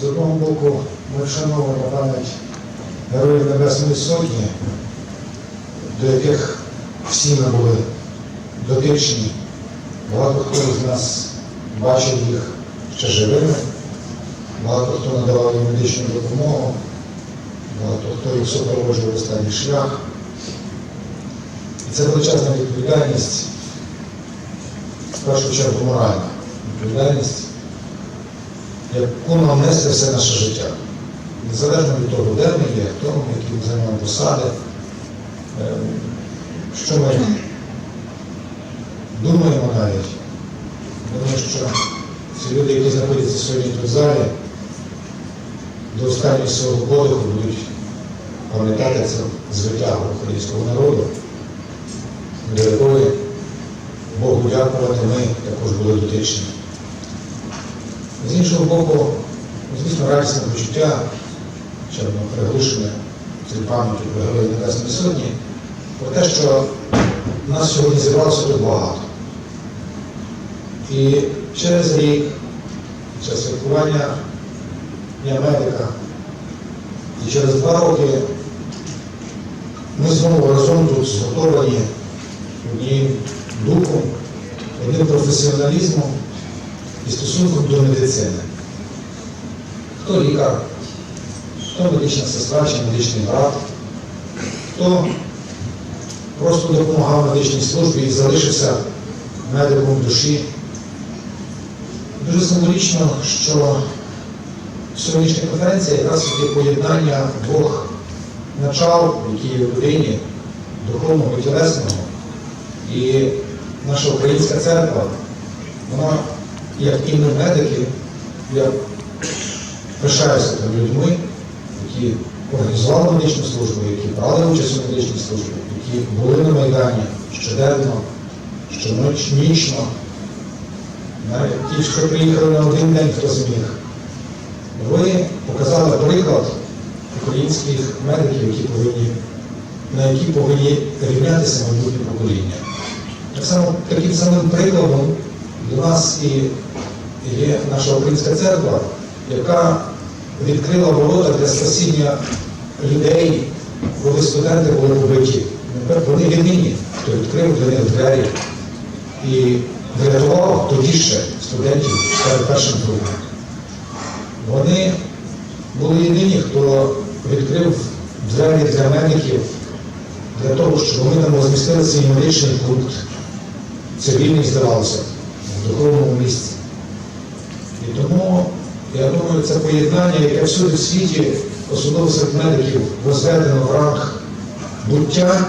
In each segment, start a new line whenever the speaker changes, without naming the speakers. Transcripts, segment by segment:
З одного боку, ми вшановуємо пам'ять Героїв Небесної Сотні, до яких всі ми були дотичні. Багато хто з нас бачив їх ще живими, багато хто надавав їм медичну допомогу, багато хто їх супроводжував останній шлях. І це величезна відповідальність, в першу чергу моральна відповідальність, яку нам несе все наше життя. Незалежно від того, де ми є, хто ми, які ми займаємо посади, е, що ми думаємо навіть. Думаю, що ці люди, які знаходяться сьогодні тут в залі, до останнього свого подиху будуть пам'ятати це звитягу українського народу, до якої Богу дякувати ми також були дотичні. З іншого боку, звісно, радісне почуття, ще одно приглушене цією пам'яттю про Героїв Небесної Сотні, про те, що нас сьогодні зібралося тут багато. І через рік, під час святкування Дня медика, і через два роки ми знову разом тут зготовані одним духом, одним професіоналізмом і стосунком до медицини. Хто лікар, хто медична сестра чи медичний брат, хто просто допомагав медичній службі і залишився медиком душі. Дуже символічно, що сьогоднішня конференція якраз є поєднання двох начал, які є в людині, духовного і тілесного. І наша українська церква, вона, як і ми медики, я пишаюся тими людьми, які організували медичну службу, які брали участь у медичній службі, які були на Майдані щоденно, навіть ті, що приїхали на один день, хто зміг. Ви показали приклад українських медиків, які повинні, на які повинні рівнятися майбутнє покоління. Так само таким самим прикладом до нас і є наша українська церква, яка відкрила ворота для спасіння людей, коли студенти були побиті. Вони єдині, хто відкрив для них двері і врятував тоді ще студентів перед першим другом. Вони були єдині, хто відкрив двері для медиків для того, щоб вони там розмістили свій медичний пункт. Цивільний, здавалося, в духовному місці. І тому, я думаю, це поєднання, яке всюди в світі, особливо серед медиків, розведено в ранг буття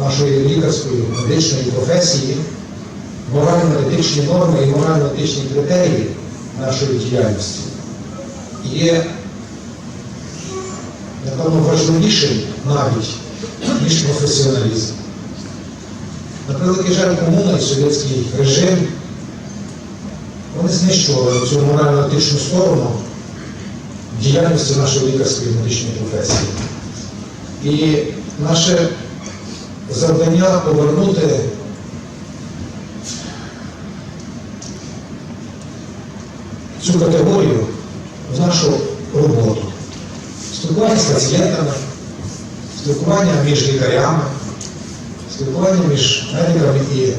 нашої лікарської медичної професії, морально-етичні норми і морально-етичні критерії нашої діяльності є, напевно, важливішим навіть, ніж професіоналізм. На превеликий жаль, комуна і совєтський режим, вони знищували цю морально-етичну сторону діяльності нашої лікарської медичної професії. І наше завдання повернути цю категорію в нашу роботу. Спілкування з пацієнтами, спілкування між лікарями, спілкування між медиками і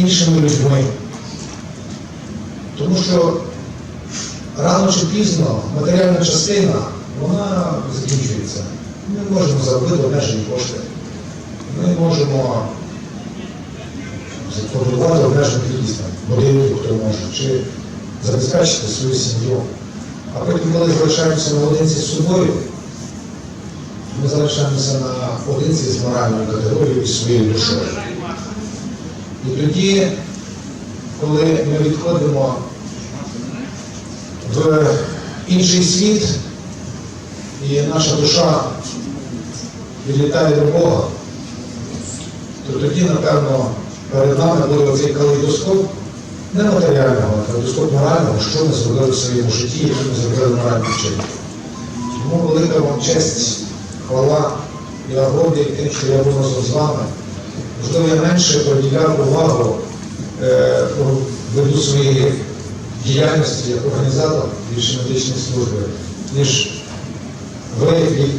іншими людьми. Тому що рано чи пізно матеріальна частина, вона закінчується. Ми можемо заробити обмежені кошти. Ми можемо побудувати обмежену кількість будинків, хто може, чи забезпечити свою сім'ю. А потім, коли залишаємося наодинці з собою, ми залишаємося наодинці з моральною категорією і своєю душою. І тоді, коли ми відходимо в інший світ, і наша душа відлітає до Бога, то тоді, напевно, перед нами буде оцей калейдоскоп не матеріального, а калейдоскоп морального, що ми зробили в своєму житті, які ми зробили моральним чином. Тому велика вам честь, хвала, я гордий тим, що я був разом з вами. Можливо, я менше приділяв увагу е, веду своєї діяльності як організатор більше медичної служби, ніж ви,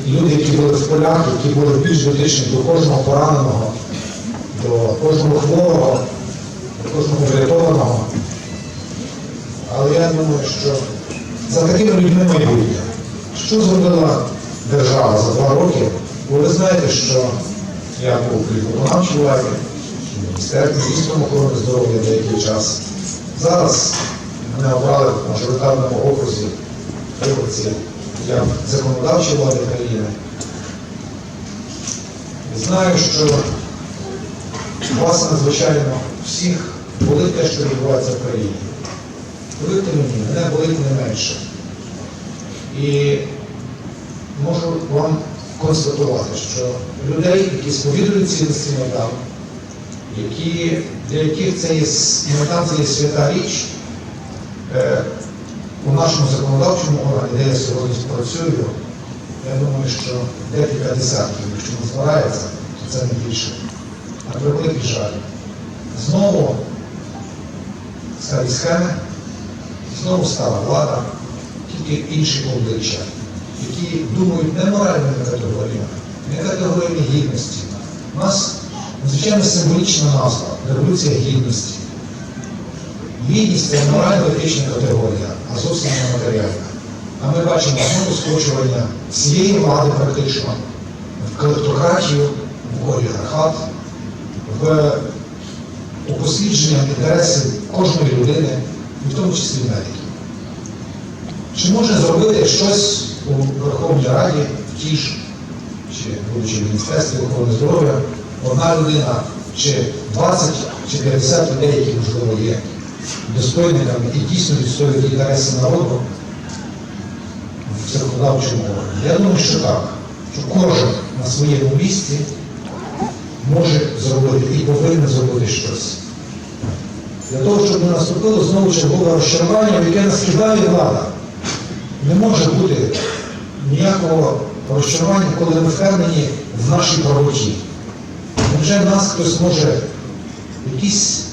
люди, які були в полях, які були більш дотичні до кожного пораненого, до кожного хворого, до кожного врятованого. Але я думаю, що за такими людьми майбутнє. Що зробила держава за два роки? Бо ви знаєте, що я був виконавчій владі, міністерстві міністром охорони здоров'я деякий час. Зараз мене обрали в мажоритарному окрузі виборці я в законодавчій владі країни. Знаю, що вас надзвичайно всіх болить те, що відбувається в країні. Повірте мені, мене болить не менше. І можу вам констатувати, що людей, які сповідують цінності Майдану, які, для яких це є, Майдан це є свята річ, у нашому законодавчому органі, де я сьогодні працюю, я думаю, що декілька десятків, якщо не збирається, то це не більше. На превеликий жаль. Знову старі схеми, знову стара влада, тільки інші обличчя, які думають не моральними категоріями, не категоріями гідності. У нас надзвичайно символічна назва Революція гідності. Гідність це морально-етична категорія, а зовсім не матеріальна. А ми бачимо знову скочування всієї влади практично в колектократію, в олігархат, в упослідження інтересів кожної людини, і в тому числі медиків. Чи може зробити щось у Верховній Раді, в ті ж, чи будучи в Міністерстві охорони здоров'я, одна людина, чи 20, чи 50 людей, які можливо є достойниками і дійсно відстоюють інтереси народу в законодавчому органі? Я думаю, що так, що кожен на своєму місці може зробити і повинен зробити щось. Для того, щоб не наступило знову чергове розчарування, в яке нас кидає влада. Не може бути ніякого розчарування, коли ми впевнені в нашій правоті. Невже нас хтось може, якісь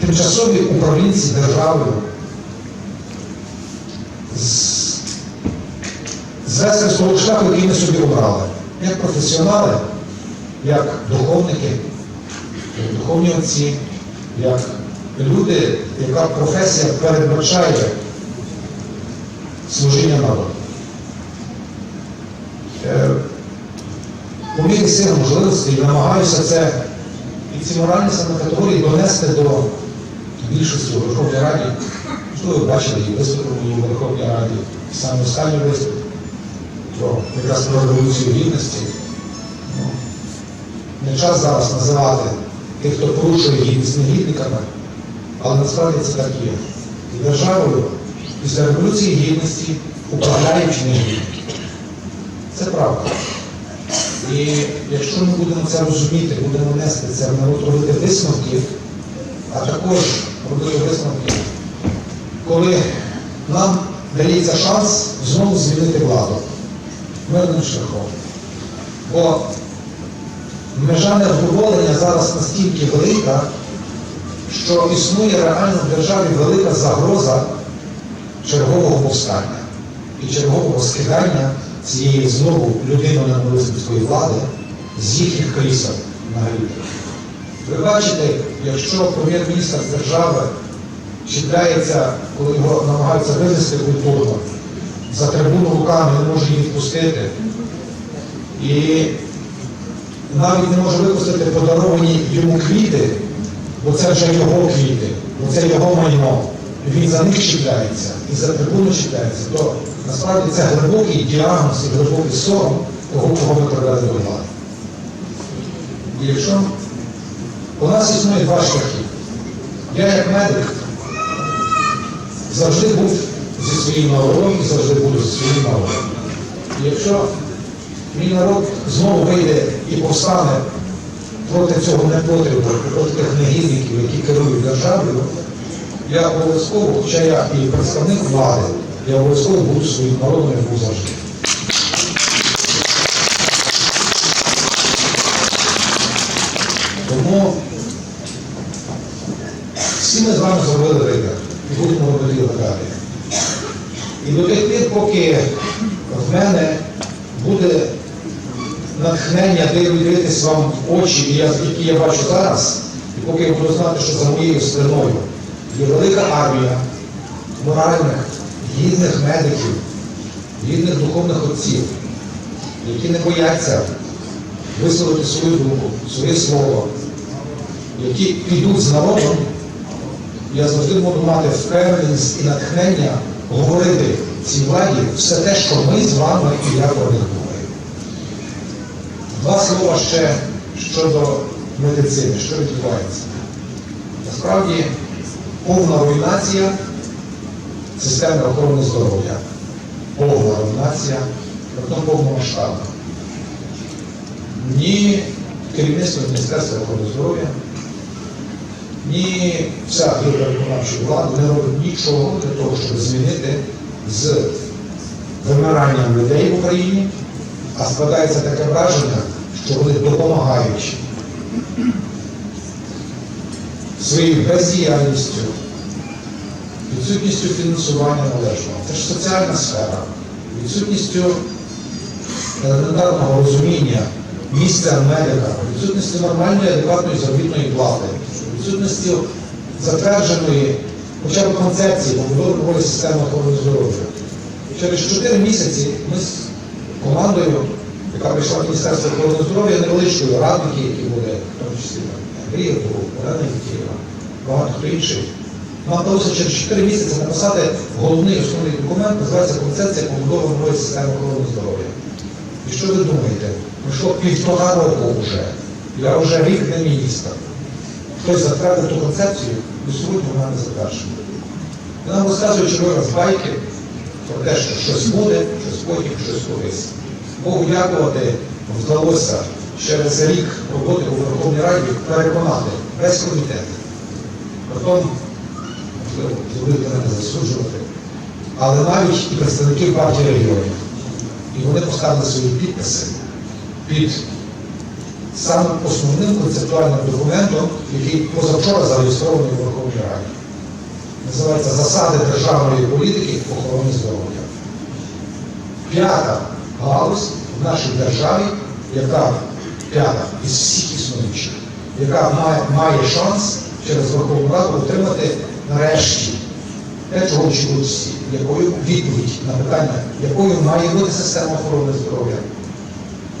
тимчасові управлінці державою, з- того шляху, який ми собі обрали, як професіонали, як духовники, як духовні отці, як люди, яка професія передбачає служіння народу. Е, По мірі сил можливостей намагаюся це і ці моральні саме донести до більшості у Верховній Раді. Можливо, бачили і виступи у Верховній Раді, саме останній виступ про якраз про революцію гідності. Ну, не час зараз називати тих, хто порушує гідність негідниками, але насправді це так є. І державою після революції гідності управляють негідники. Це правда. І якщо ми будемо це розуміти, будемо нести це народ робити висновки, а також робити висновки, коли нам дається шанс знову змінити владу мирним шляхом. Бо межа невдоволення зараз настільки велика, що існує реально в державі велика загроза чергового повстання і чергового скидання цієї знову людиною монолитської влади з їхніх крісел на гріб. Ви бачите, якщо прем'єр-міністр з держави чіпляється, коли його намагаються вивезти культурно, за трибуну руками не може її відпустити, і навіть не може випустити подаровані йому квіти, бо це вже його квіти, бо це його майно. Він за них чіпляється і за трибуну чіпляється, то насправді це глибокий діагноз і глибокий сором того, кого ми привели до влади. І якщо у нас існує два шляхи. Я як медик завжди був зі своїм народом і завжди буду зі своїм народом. І якщо мій народ знову вийде і повстане проти цього непотребу, проти тих негідників, які керують державою, я обов'язково, хоча я і представник влади, я обов'язково буду своїм народом і був завжди. Тому ми з вами зробили вибір. і будемо робити його далі. І до тих пір, поки в мене буде натхнення дивитись вам в очі, які я бачу зараз, і поки я буду знати, що за моєю спиною є велика армія моральних, гідних медиків, гідних духовних отців, які не бояться висловити свою думку, своє слово, які підуть з народом, я завжди буду мати впевненість і натхнення говорити цій владі все те, що ми з вами і я про. Два слова ще щодо медицини, що відбувається. Насправді повна руйнація системи охорони здоров'я. Повна руйнація, притом повномасштабна. Ні керівництво Міністерства охорони здоров'я, ні вся гілка виконавчої влади не робить нічого для того, щоб змінити з вимиранням людей в Україні, а складається таке враження, що вони допомагають своєю бездіяльністю, відсутністю фінансування належного. Це ж соціальна сфера, відсутністю елементарного розуміння місця медика, відсутністю нормальної адекватної заробітної плати, відсутністю затвердженої хоча б концепції побудови системи охорони здоров'я. Через 4 місяці ми з командою, яка прийшла в Міністерство охорони здоров'я, невеличкою радники, які були, в тому числі Андрій був, Олена Вітєва, багато хто інший. Нам вдалося через 4 місяці написати головний основний документ, називається Концепція побудови нової системи охорони здоров'я. І що ви думаєте? Пройшло півтора року вже. Я вже рік не міністр. Хтось затвердив ту концепцію, і сьогодні вона не затверджена. І нам розказують черговий раз байки про те, що щось буде, щось потім, щось колись. Богу дякувати, вдалося через рік роботи у Верховній Раді переконати весь комітет. Можливо, будете мене засуджувати, але навіть і представників партії регіонів. І вони поставили свої підписи під самим основним концептуальним документом, який позавчора зареєстрований у Верховній Раді. Називається Засади державної політики в охороні здоров'я. П'ята галузь в нашій державі, яка п'ята із всіх існуючих, яка має, має шанс через Верховну Раду отримати нарешті те, чого очікують всі, якою відповідь на питання, якою має бути система охорони здоров'я.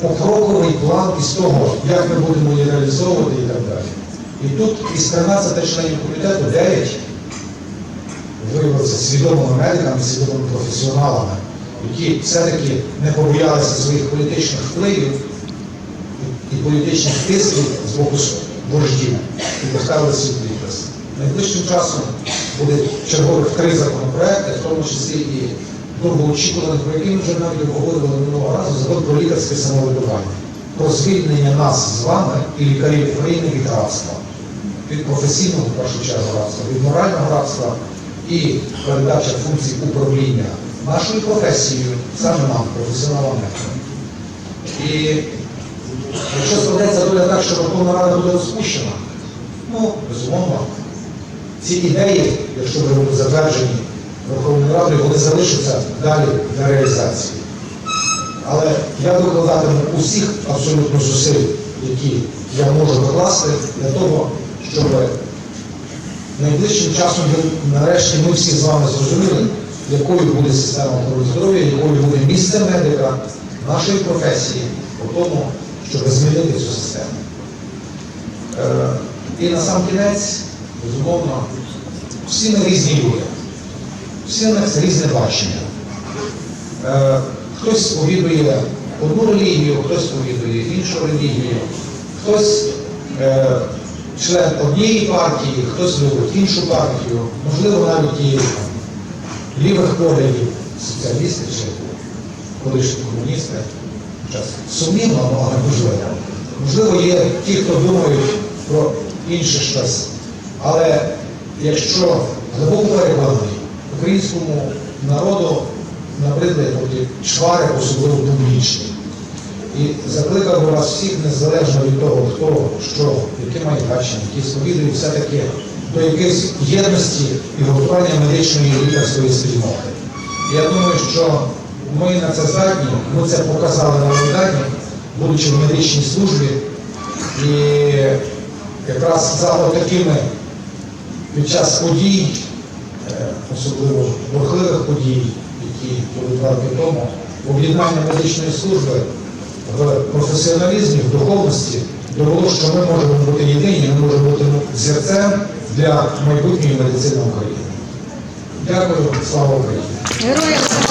Покроковий план із того, як ми будемо її реалізовувати і так далі. І тут із 13 членів комітету 9 виявилися свідомими медиками, свідомими професіоналами, які все-таки не побоялися своїх політичних впливів і політичних тисків з боку вождів і поставили свій підпис. Найближчим часом буде чергових три законопроекти, в тому числі і довгоочікуваних, про які ми вже навіть обговорювали минулого разу, закон про лікарське самоврядування, про звільнення нас з вами і лікарів України від рабства, від професійного в першу чергу рабства, від морального рабства і передача функцій управління нашою професією, саме нам, професіоналам. І якщо складеться доля так, що Верховна Рада буде розпущена, ну, безумовно, ці ідеї, якщо будуть затверджені Верховною Радою, вони залишаться далі для реалізації. Але я викладатиму усіх абсолютно зусиль, які я можу докласти для того, щоб найближчим часом нарешті ми всі з вами зрозуміли, якою буде система охорони здоров'я, якою буде місце медика нашої професії у тому, щоб змінити цю систему. Е, І на сам кінець, безумовно, всі ми різні люди, у нас різне бачення. Е, Хтось сповідує одну релігію, хтось сповідує іншу релігію, хтось е, член однієї партії, хтось любить іншу партію, можливо, навіть і лівих поглядів, соціалісти чи колишні комуністи. Сумнівно, але можливо. Можливо, є ті, хто думають про інше щось. Але якщо глибоко переконаний, українському народу набридли ті чвари, особливо публічні. І закликав би вас всіх, незалежно від того, хто, що, яке має бачення, які сповідують, все-таки до якоїсь єдності і готування медичної і лікарської спільноти. Я думаю, що ми на це здатні, ми це показали на Майдані, будучи в медичній службі, і якраз за такими під час подій, особливо бурхливих подій, які були два роки тому, об'єднання медичної служби в професіоналізмі, в духовності довело, що ми можемо бути єдині, ми можемо бути зірцем для майбутньої медицини України. Дякую, слава Україні!
Героям!